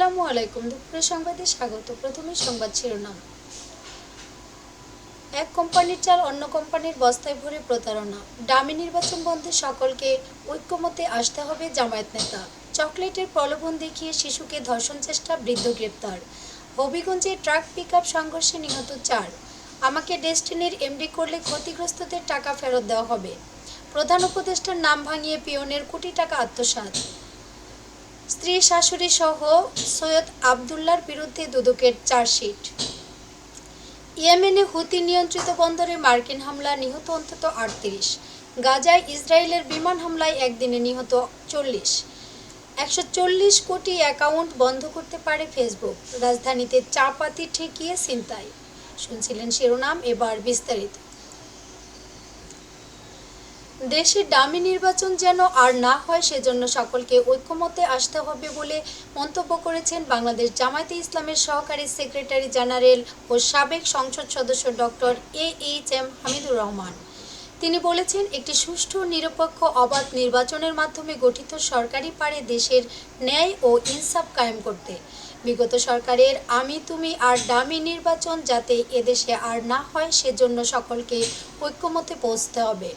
আসসালামু আলাইকুম। দুপুরের সংবাদে স্বাগত। প্রথমে সংবাদ শিরোনাম। এক কোম্পানির চাল অন্য কোম্পানির বস্তায় ভরে প্রতারণা। ডামি নির্বাচন বন্ধে সকলকে ঐক্যমতে আসতে হবে জামায়াত নেতা। চকলেটের প্রলোভন দেখিয়ে শিশুকে ধর্ষণ চেষ্টা, বৃদ্ধ গ্রেপ্তার। হবিগঞ্জে ট্রাক পিকআপ সংঘর্ষে নিহত চার। আমাকে ডেস্টিনির এমডি করলে ক্ষতিগ্রস্তদের টাকা ফেরত দেওয়া হবে। প্রধান উপদেষ্টার নাম ভাঙিয়ে পিয়নের কোটি টাকা আত্মসাৎ। স্ত্রী শাশুড়ি সহ সৈয়দ আবদুল্লার বিরুদ্ধে দুদকের চার্জশিট। ইয়েমেনে হুতি নিয়ন্ত্রিত বন্দরে মার্কিন হামলা, নিহত অন্তত আটত্রিশ। গাজায় ইসরায়েলের বিমান হামলায় একদিনে নিহত চল্লিশ। একশো চল্লিশ কোটি অ্যাকাউন্ট বন্ধ করতে পারে ফেসবুক। রাজধানীতে চাপাতি ঠেকিয়ে ছিনতাই। শুনছিলেন শিরোনাম, এবার বিস্তারিত। দেশে ডামি নির্বাচন যেন আর না হয়, সেজন্য সকলকে ঐক্যমতে আসতে হবে বলে মন্তব্য করেছেন বাংলাদেশ জামায়াতে ইসলামের সহকারী সেক্রেটারি জেনারেল ও সাবেক সংসদ সদস্য doctor A H M Hamidur Rahman. তিনি বলেছেন, একটি সুষ্ঠু, নিরপেক্ষ, অবাধ নির্বাচনের মাধ্যমে গঠিত সরকারি পারে দেশের ন্যায় ও ইনসাফ কায়েম করতে। বিগত সরকারের আমি তুমি আর ডামি নির্বাচন যাতে এদেশে আর না হয়, সেজন্য সকলকে ঐক্যমতে পৌঁছতে হবে।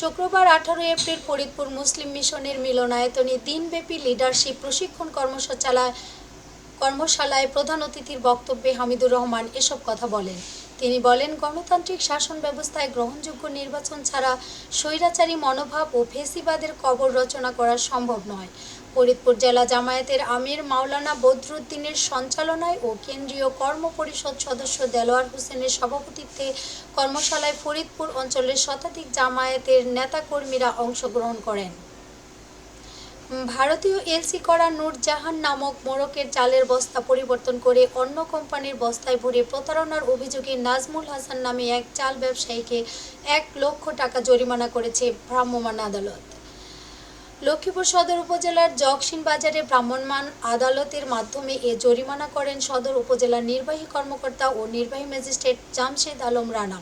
শুক্রবার আঠারোই এপ্রিল ফরিদপুর মুসলিম মিশনের মিলনায়তনে দিনব্যাপী লিডারশিপ প্রশিক্ষণ কর্মশালায় কর্মশালায় প্রধান অতিথির বক্তব্যে হামিদুর রহমান এসব কথা বলেন। তিনি বলেন, গণতান্ত্রিক শাসন ব্যবস্থায় গ্রহণযোগ্য নির্বাচন ছাড়া স্বৈরাচারী মনোভাব ও ফেসিবাদের কবর রচনা করা সম্ভব নয়। ফরিদপুর জেলা জামায়াতের আমির মাওলানা বদরুদ্দিনের সঞ্চালনায় ও কেন্দ্রীয় কর্ম পরিষদ সদস্য দেলোয়ার হোসেনের সভাপতিত্বে কর্মশালায় ফরিদপুর অঞ্চলের শতাধিক জামায়াতের নেতাকর্মীরা অংশগ্রহণ করেন। ভারতীয় এলসি করা নূরজাহান নামক মোড়কের চালের বস্তা পরিবর্তন করে অন্য কোম্পানির বস্তায় ভরে প্রতারণার অভিযোগে নাজমুল হাসান নামে এক চাল ব্যবসায়ীকে এক লক্ষ টাকা জরিমানা করেছে ভ্রাম্যমাণ আদালত। লক্ষ্মীপুর সদর উপজেলার জকসিন বাজারে ভ্রাম্যমাণ আদালতের মাধ্যমে এ জরিমানা করেন সদর উপজেলার নির্বাহী কর্মকর্তা ও নির্বাহী ম্যাজিস্ট্রেট জামশেদ আলম রানা।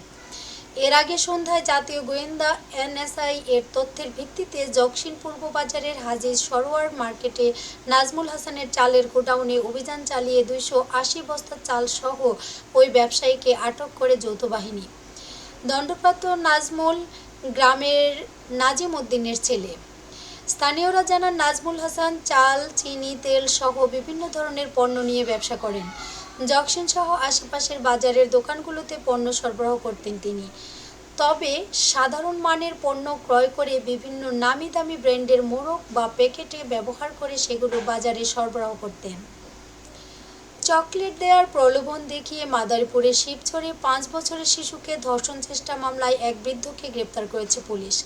এর আগে সন্ধ্যায় জাতীয় গোয়েন্দা এনএসআই এর তথ্যের ভিত্তিতে জকসিন পূর্ব বাজারের হাজির সরোয়ার মার্কেটে নাজমুল হাসানের চালের গোডাউনে অভিযান চালিয়ে দুইশো আশি বস্তা চাল সহ ওই ব্যবসায়ীকে আটক করে যৌথ বাহিনী। দণ্ডপ্রাপ্ত নাজমুল গ্রামের নাজিম উদ্দিনের ছেলে। স্থানীয়রা জানান, নাজমুল হাসান চাল, চিনি, তেল সহ বিভিন্ন ধরনের পণ্য নিয়ে ব্যবসা করেন। জকসিন সহ আশেপাশের বাজারের দোকানগুলোতে পণ্য সরবরাহ করতেন তিনি। তবে সাধারণ মানের পণ্য ক্রয় করে বিভিন্ন নামি দামি ব্র্যান্ডের মোড়ক বা প্যাকেটে ব্যবহার করে সেগুলো বাজারে সরবরাহ করতেন। চকলেট দেওয়ার প্রলোভন দেখিয়ে মাদারীপুরের শিবচরে পাঁচ বছরের শিশুকে ধর্ষণ চেষ্টা মামলায় এক বৃদ্ধকে গ্রেপ্তার করেছে পুলিশ।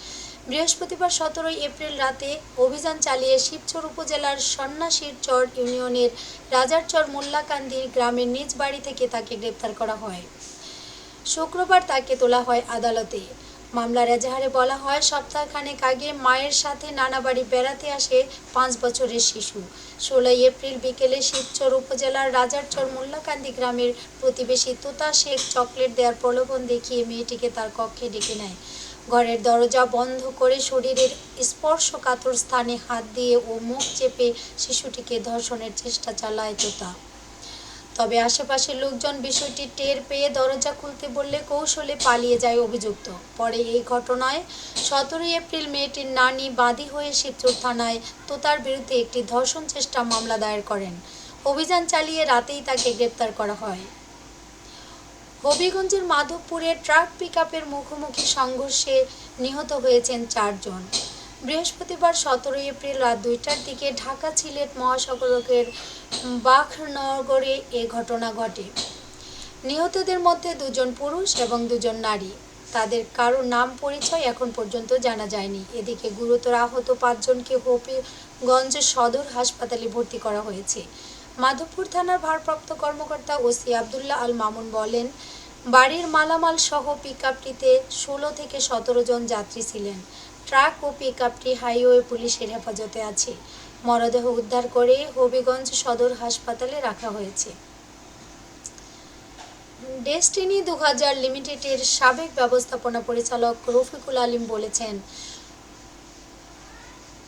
বৃহস্পতিবার সতেরোই এপ্রিল রাতে অভিযান চালিয়ে শিবচর উপজেলার সন্ন্যাসীর চর ইউনিয়নের রাজারচর মোল্লাকান্দি গ্রামের নিজ বাড়ি থেকে তাকে গ্রেপ্তার করা হয়। শুক্রবার তাকে তোলা হয় আদালতে। মামলার এজাহারে বলা হয়, সপ্তাহখানেক আগে মায়ের সাথে নানা বাড়ি বেড়াতে আসে পাঁচ বছরের শিশু। ষোলোই এপ্রিল বিকেলে শিবচর উপজেলার রাজারচর মোল্লাকান্দি গ্রামের প্রতিবেশী তোতা শেখ চকলেট দেওয়ার প্রলোভন দেখিয়ে মেয়েটিকে তার কক্ষে ডেকে নেয়। ঘরের দরজা বন্ধ করে শরীরের স্পর্শকাতর স্থানে হাত দিয়ে ও মুখ চেপে শিশুটিকে ধর্ষণের চেষ্টা চালায় তোতা তবে আশেপাশের লোকজন বিষয়টি টের পেয়ে দরজা খুলতে বললে কৌশলে পালিয়ে যায় অভিযুক্ত। পরে এই ঘটনায় সতেরোই এপ্রিল মেয়েটির নানি বাদী হয়ে শিবচর থানায় তোতার বিরুদ্ধে একটি ধর্ষণ চেষ্টা মামলা দায়ের করেন। অভিযান চালিয়ে রাতেই তাকে গ্রেপ্তার করা হয়। হবিগঞ্জের মাধবপুরে ট্রাক পিকআপের মুখোমুখি সংঘর্ষে নিহত হয়েছেন চারজন। বৃহস্পতিবার সতেরোই এপ্রিল রাত দুইটার দিকে ঢাকা সিলেট মহাসড়কের বাখনগরে এ ঘটনা ঘটে। নিহতদের মধ্যে দুজন পুরুষ এবং দুজন নারী। তাদের কারও নাম পরিচয় এখন পর্যন্ত জানা যায়নি। এদিকে গুরুতর আহত পাঁচজনকে হবিগঞ্জ সদর হাসপাতালে ভর্তি করা হয়েছে। মাধবপুর থানার ভারপ্রাপ্ত কর্মকর্তা ওসি আবদুল্লাহ আল মামুন বলেন, বাড়ির মালামাল সহ পিকআপটিতে ষোলো থেকে সতেরো জন যাত্রী ছিলেন। ট্রাক ও পিকআপটি হাইওয়ে পুলিশের হেফাজতে আছে। মরদেহ উদ্ধার করে হবিগঞ্জ সদর হাসপাতালে রাখা হয়েছে। ডেস্টিনি দু হাজার লিমিটেডের সাবেক ব্যবস্থাপনা পরিচালক রফিকুল আলিম বলেছেন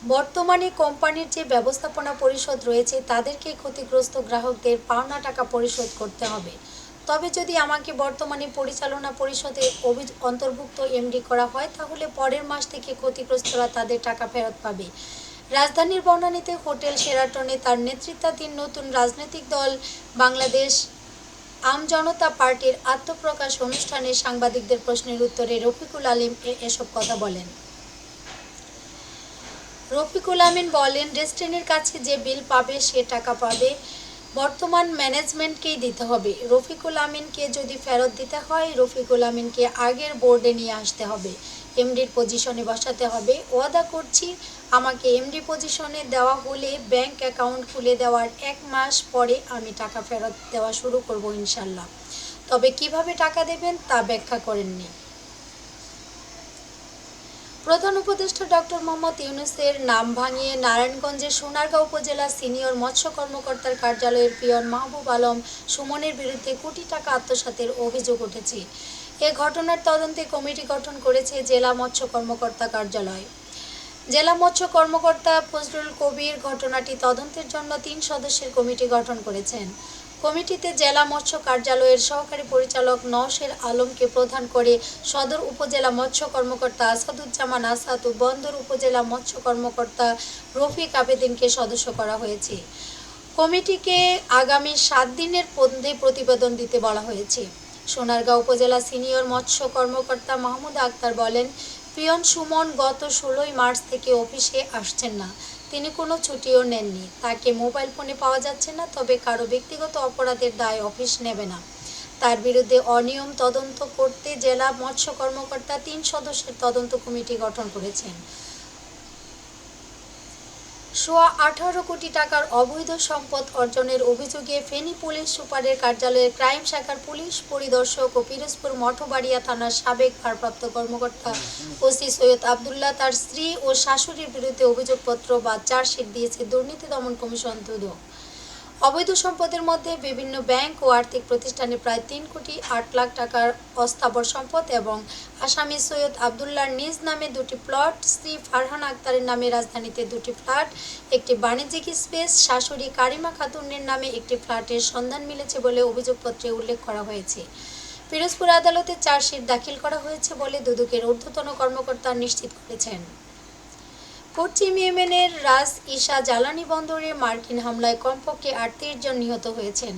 বর্তমানে কোম্পানির যে ব্যবস্থাপনা পরিষদ রয়েছে, তাদেরকে ক্ষতিগ্রস্ত গ্রাহকদের পাওনা টাকা পরিশোধ করতে হবে। তবে যদি আমাকে বর্তমানে পরিচালনা পরিষদে অভি অন্তর্ভুক্ত এমডি করা হয়, তাহলে পরের মাস থেকে ক্ষতিগ্রস্তরা তাদের টাকা ফেরত পাবে। রাজধানীর বনানীতে হোটেল সেরাটনে তার নেতৃত্বাধীন নতুন রাজনৈতিক দল বাংলাদেশ আমজনতা পার্টির আত্মপ্রকাশ অনুষ্ঠানে সাংবাদিকদের প্রশ্নের উত্তরে রফিকুল আলিম এসব কথা বলেন। রফিকুল আমিন বলেন ডেস্টিনির কাছে যে বিল পাবে সে টাকা পাবে। বর্তমান ম্যানেজমেন্টকেই দিতে হবে। রফিকুল আমিনকে যদি ফেরত দিতে হয়, রফিকুল আমিনকে আগের বোর্ডে নিয়ে আসতে হবে। এমডির পজিশনে বসাতে হবে। ওয়াদা করছি, আমাকে এমডি পজিশনে দেওয়া হলে ব্যাংক অ্যাকাউন্ট খুলে দেওয়ার এক মাস পরে আমি টাকা ফেরত দেওয়া শুরু করব ইনশাল্লাহ। তবে কীভাবে টাকা দেবেন তা ব্যাখ্যা করেননি। প্রধান উপদেষ্টা ডক্টর মোহাম্মদ ইউনুসের নাম ভাঙিয়ে নারায়ণগঞ্জের সোনারগাঁও উপজেলা সিনিয়র মৎস্য কর্মকর্তার কার্যালয়ের পিয়ন মাহবুব আলম সুমনের বিরুদ্ধে কোটি টাকা আত্মসাতের অভিযোগ উঠেছে। এ ঘটনার তদন্তে কমিটি গঠন করেছে জেলা মৎস্য কর্মকর্তা কার্যালয়। জেলা মৎস্য কর্মকর্তা ফজলুল কবির ঘটনাটি তদন্তের জন্য তিন সদস্যের কমিটি গঠন করেছেন। কমিটিতে জেলা মৎস্য কার্যালয়ের সহকারী পরিচালক নওশের আলমকে প্রধান করে সদর উপজেলা মৎস্য কর্মকর্তা আসাদুজ্জামান আসাদ ও বন্দর উপজেলা মৎস্য কর্মকর্তা রফিক আবেদিনকে সদস্য করা হয়েছে। কমিটিকে আগামী সাত দিনের মধ্যে প্রতিবেদন দিতে বলা হয়েছে। সোনারগাঁও উপজেলা সিনিয়র মৎস্য কর্মকর্তা মাহমুদ আক্তার বলেন, পিয়ন সুমন গত ষোলোই মার্চ থেকে অফিসে আসছেন না। তিনি কোনো ছুটিও নেননি। তাকে মোবাইল ফোনে পাওয়া যাচ্ছে না, তবে কারও ব্যক্তিগত অপরাধের দায় অফিস নেবে না। তার বিরুদ্ধে অনিয়ম তদন্ত করতে জেলা মৎস্য কর্মকর্তা তিন সদস্যের তদন্ত কমিটি গঠন করেছেন। সোয়া আঠারো কোটি টাকার অবৈধ সম্পদ অর্জনের অভিযোগে ফেনী পুলিশ সুপারের কার্যালয়ে ক্রাইম শাখার পুলিশ পরিদর্শক ও পিরোজপুর মঠবাড়িয়া থানার সাবেক ভারপ্রাপ্ত কর্মকর্তা ওসি সৈয়দ আবদুল্লাহ তার স্ত্রী ও শাশুড়ির বিরুদ্ধে অভিযোগপত্র বা চার্জশিট দিয়েছে দুর্নীতি দমন কমিশন দুদক। অবৈধ সম্পদের মধ্যে বিভিন্ন ব্যাংক ও আর্থিক প্রতিষ্ঠানে প্রায় তিন কোটি আট লাখ টাকার অস্থাবর সম্পদ এবং আসামি সৈয়দ আবদুল্লাহর নিজ নামে দুটি প্লট শ্রী ফারহান আক্তারের নামে রাজধানীতে দুটি ফ্ল্যাট, একটি বাণিজ্যিক স্পেস, শাশুড়ি কারিমা খাতুনের নামে একটি ফ্ল্যাটের সন্ধান মিলেছে বলে অভিযোগপত্রে উল্লেখ করা হয়েছে। পিরোজপুর আদালতে চার্জশিট দাখিল করা হয়েছে বলে দুদকের ঊর্ধ্বতন কর্মকর্তা নিশ্চিত করেছেন। পশ্চিম ইয়েমেনের রাস ইশা জ্বালানি বন্দরে মার্কিন হামলায় কমপক্ষে আটত্রিশ জন নিহত হয়েছেন।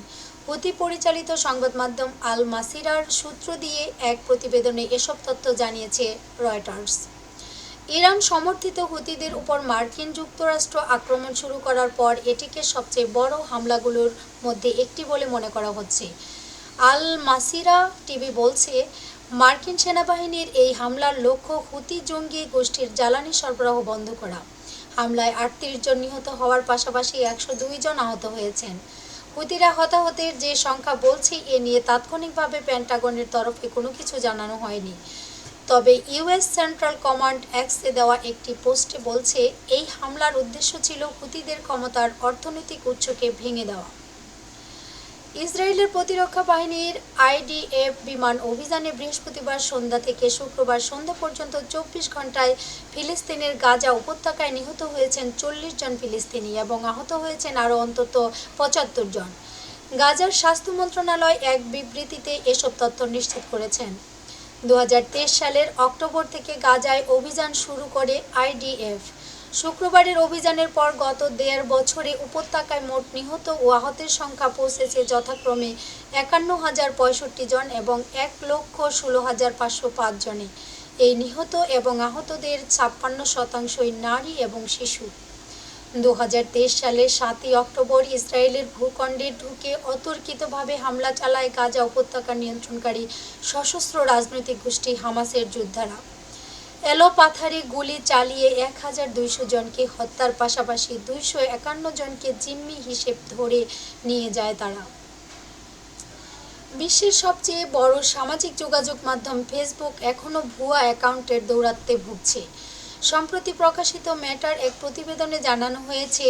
হুতি পরিচালিত সংবাদ মাধ্যম আল মাসিরার সূত্র দিয়ে এক প্রতিবেদনে এসব তথ্য জানিয়েছে রয়টার্স। ইরান সমর্থিত হুতিদের উপর মার্কিন যুক্তরাষ্ট্র আক্রমণ শুরু করার পর এটিকে সবচেয়ে বড় হামলাগুলোর মধ্যে একটি বলে মনে করা হচ্ছে। আল মাসিরা টিভি বলছে মার্কিন সেনাবাহিনীর এই হামলার লক্ষ্য হুতি জঙ্গি গোষ্ঠীর জ্বালানি সরবরাহ বন্ধ করা। হামলায় আটত্রিশ জন নিহত হওয়ার পাশাপাশি একশো দুই জন আহত হয়েছেন। হুতিরা হতাহতের যে সংখ্যা বলছে, এ নিয়ে তাৎক্ষণিকভাবে প্যান্টাগনের তরফে কোনো কিছু জানানো হয়নি। তবে ইউএস সেন্ট্রাল কমান্ড অ্যাক্সে দেওয়া একটি পোস্টে বলছে, এই হামলার উদ্দেশ্য ছিল হুতিদের ক্ষমতার অর্থনৈতিক উৎসকে ভেঙে দেওয়া। ইসরায়েলের প্রতিরক্ষা বাহিনীর আইডিএফ বিমান অভিযানে বৃহস্পতিবার সন্ধ্যা থেকে শুক্রবার সন্ধ্যা পর্যন্ত চব্বিশ ঘন্টায় ফিলিস্তিনের গাজা উপত্যকায় নিহত হয়েছেন চল্লিশ জন ফিলিস্তিনি এবং আহত হয়েছেন আরও অন্তত পঁচাত্তর জন। গাজার স্বাস্থ্য মন্ত্রণালয় এক বিবৃতিতে এসব তথ্য নিশ্চিত করেছেন। দু হাজার তেইশ সালের অক্টোবর থেকে গাজায় অভিযান শুরু করে আইডিএফ। শুক্রবারের অভিযানের পর গত দেড় বছরে উপত্যকায় মোট নিহত ও আহতের সংখ্যা পৌঁছেছে যথাক্রমে একান্ন হাজার পঁয়ষট্টি জন এবং এক লক্ষ ষোলো হাজার পাঁচশো পাঁচ জনে। এই নিহত এবং আহতদের ছাপ্পান্ন শতাংশই নারী এবং শিশু। দু সালের সাতই অক্টোবর ইসরায়েলের ভূখণ্ডে ঢুকে অতর্কিতভাবে হামলা চালায় গাজা উপত্যকা নিয়ন্ত্রণকারী সশস্ত্র রাজনৈতিক গোষ্ঠী হামাসের যোদ্ধারা। এলো পাথারে গুলি চালিয়ে এক হাজার দুইশো জনকে হত্যার পাশাপাশি দুইশো একান্ন জনকে জিম্মি হিসেব ধরে নিয়ে যায় তারা। বিশ্বের সবচেয়ে বড় সামাজিক যোগাযোগ মাধ্যম ফেসবুক এখনও ভুয়া অ্যাকাউন্টের দৌরাত্মে ভুগছে। সম্প্রতি প্রকাশিত ম্যাটার এক প্রতিবেদনে জানানো হয়েছে,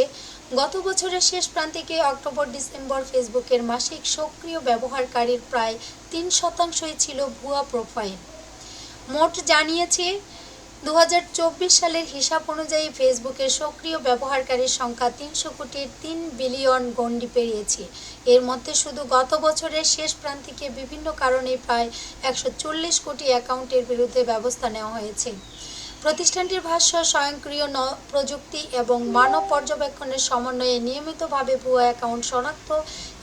গত বছরের শেষ প্রান্তিকে অক্টোবর ডিসেম্বর ফেসবুকের মাসিক সক্রিয় ব্যবহারকারীর প্রায় তিন শতাংশই ছিল ভুয়া প্রোফাইল। মোট জানিয়েছে দু হাজার চব্বিশ সালের হিসাব অনুযায়ী ফেসবুকের সক্রিয় ব্যবহারকারীর সংখ্যা তিনশো কোটির তিন বিলিয়ন গণ্ডি পেরিয়েছে। এর মধ্যে শুধু গত বছরের শেষ প্রান্তিকে বিভিন্ন কারণে প্রায় একশো চল্লিশ কোটি অ্যাকাউন্টের বিরুদ্ধে ব্যবস্থা নেওয়া হয়েছে। প্রতিষ্ঠানটির ভাষ্য, স্বয়ংক্রিয় প্রযুক্তি এবং মানব পর্যবেক্ষণের সমন্বয়ে নিয়মিতভাবে ভুয়া অ্যাকাউন্ট শনাক্ত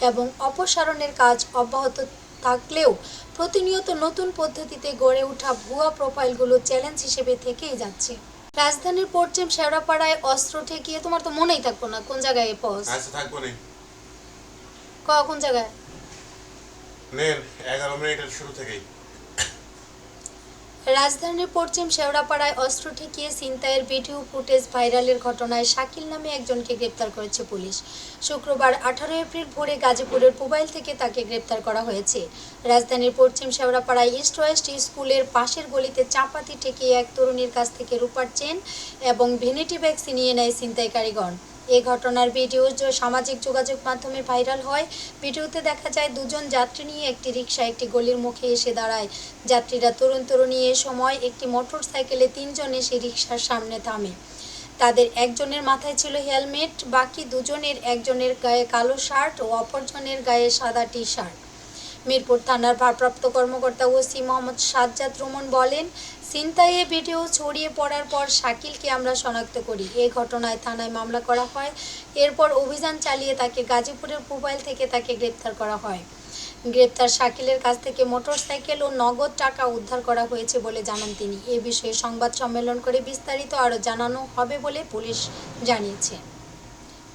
এবং অপসারণের কাজ অব্যাহত থাকলেও প্রতিনিয়ত নতুন পদ্ধতিতে গড়ে ওঠা ভুয়া প্রোফাইলগুলো চ্যালেঞ্জ হিসেবে থেকেই যাচ্ছে। রাজধানীর পশ্চিম শেওড়াপাড়ায় অস্ত্র ঠেকিয়ে তোমার তো মনেই থাকব না কোন জায়গায় পজ আচ্ছা থাকব নি। ক- কোন জায়গায়? নেন এগারো মিনিটের শুরু থেকেই। রাজধানীর পশ্চিম শেওড়াপাড়ায় অস্ত্র ঠেকিয়ে ছিনতাইয়ের ভিডিও ফুটেজ ভাইরালের ঘটনায় শাকিল নামে একজনকে গ্রেপ্তার করেছে পুলিশ। শুক্রবার আঠারো এপ্রিল ভোরে গাজীপুরের পুবাইল থেকে তাকে গ্রেপ্তার করা হয়েছে। রাজধানীর পশ্চিম শেওড়াপাড়ায় ইস্ট ওয়েস্ট স্কুলের পাশের গলিতে চাপাতি ঠেকিয়ে এক তরুণীর কাছ থেকে রূপার চেন এবং ভেনিটি ব্যাগ ছিনিয়ে নেয় ছিনতাইকারীগণ। এই ঘটনার ভিডিও সামাজিক যোগাযোগ মাধ্যমে ভাইরাল হয়, ভিডিওতে দেখা যায় দুজন যাত্রী নিয়ে একটি রিক্সা একটি গলির মুখে এসে দাঁড়ায়। যাত্রীরা তরুণ তরুণী এ সময় একটি মোটর সাইকেলে তিনজন এসে রিক্সার সামনে থামে। তাদের একজনের মাথায় ছিল হেলমেট, বাকি দুজনের একজনের গায়ে কালো শার্ট ও অপরজনের গায়ে সাদা টি শার্ট মিরপুর থানার ভারপ্রাপ্ত কর্মকর্তা ওসি মোহাম্মদ সাজ্জাদ রোমন বলেন ছিনতাইয়ে ভিডিও ছড়িয়ে পড়ার পর শাকিলকে আমরা শনাক্ত করি। এ ঘটনায় থানায় মামলা করা হয়। এরপর অভিযান চালিয়ে তাকে গাজীপুরের মোবাইল থেকে তাকে গ্রেপ্তার করা হয়। গ্রেপ্তার শাকিলের কাছ থেকে মোটরসাইকেল ও নগদ টাকা উদ্ধার করা হয়েছে বলে জানান তিনি। এ বিষয়ে সংবাদ সম্মেলন করে বিস্তারিত আরও জানানো হবে বলে পুলিশ জানিয়েছে।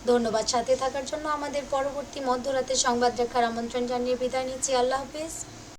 ধন্যবাদ। সাথে থাকার জন্য আমাদের পরবর্তী মধ্যরাতে সংবাদ দেখার আমন্ত্রণ জানিয়ে বিদায় নিচ্ছি। আল্লাহ হাফিজ।